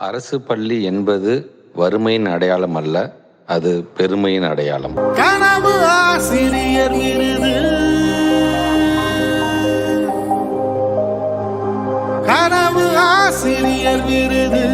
அரசு பள்ளி என்பது வறுமையின் அடையாளம் அல்ல அது பெருமையின் அடையாளம். கனவு ஆசிரியர் விருது கனவு ஆசிரியர் விருது.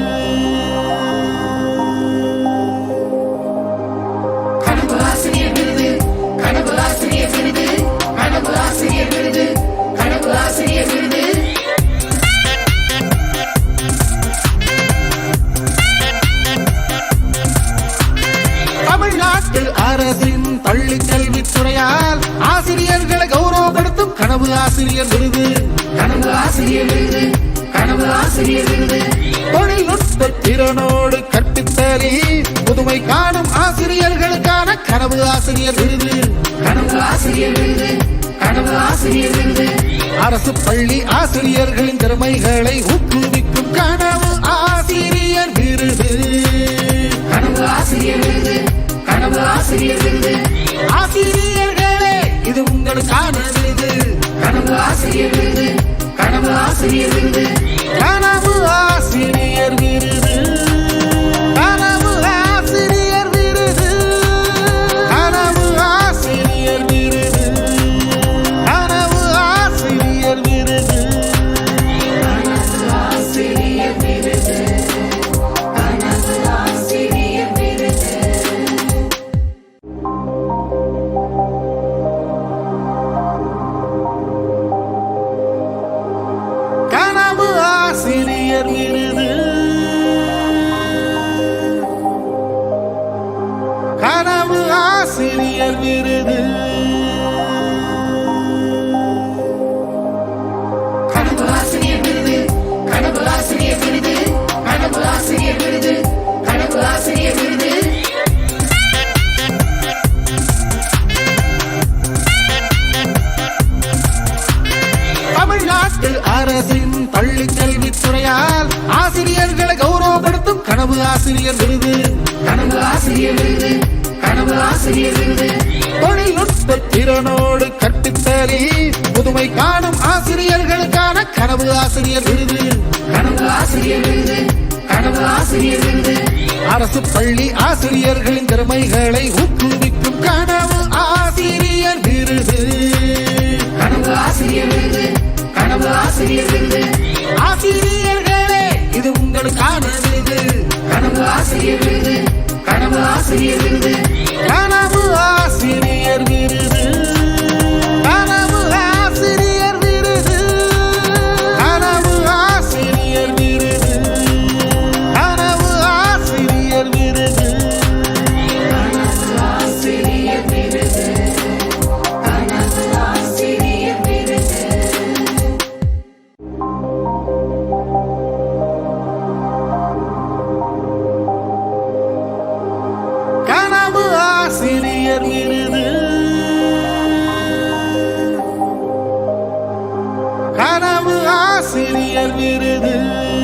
ஆசிரியர் விருது. கனவு ஆசிரியர் விருது. கனவு ஆசிரியர் விருது. தொழில்நுட்ப திறனோடு கற்பித்தலி. புதுமை காணும் ஆசிரியர்களுக்கான கனவு ஆசிரியர் விருது. கனவு ஆசிரியர் விருது. கனவு ஆசிரியர் விருது. அரசு பள்ளி ஆசிரியர்களின் திறமைகளை ஊக்குவிக்கும் கனவு ஆசிரியர் விருது. கனவு ஆசிரியர் விருது. கனவு ஆசிரியர் விருது. ஆசிரியர்களே இது உங்களுக்கான விருது. கனவு ஆசிரியர் விருது. கனவு ஆசிரியர் விருது. கனவு ஆசிரியர் விருது. தமிழ்நாட்டு அரசின் பள்ளி கனவு ஆசிரியர் விருது. கனவு ஆசிரியர் விருது. கனவு ஆசிரியர் விருது. தொழில்நுட்ப திறனோடு கற்பித்தலி புதுமை காணும் ஆசிரியர்களுக்கான கனவு ஆசிரியர் விருது. கனவு ஆசிரியர் விருது. கனவு ஆசிரியர் விருது. அரசு பள்ளி ஆசிரியர்களின் திறமைகளை ஊக்குவிக்கும் கனவு ஆசிரியர் விருது. கனவு ஆசிரியர் விருது. கனவு ஆசிரியர் விருது. ஆசிரியர்களே இது உங்களுக்கான கனவு ஆசிரியர் விருது. கனவு ஆசிரியர் seni yer verirdim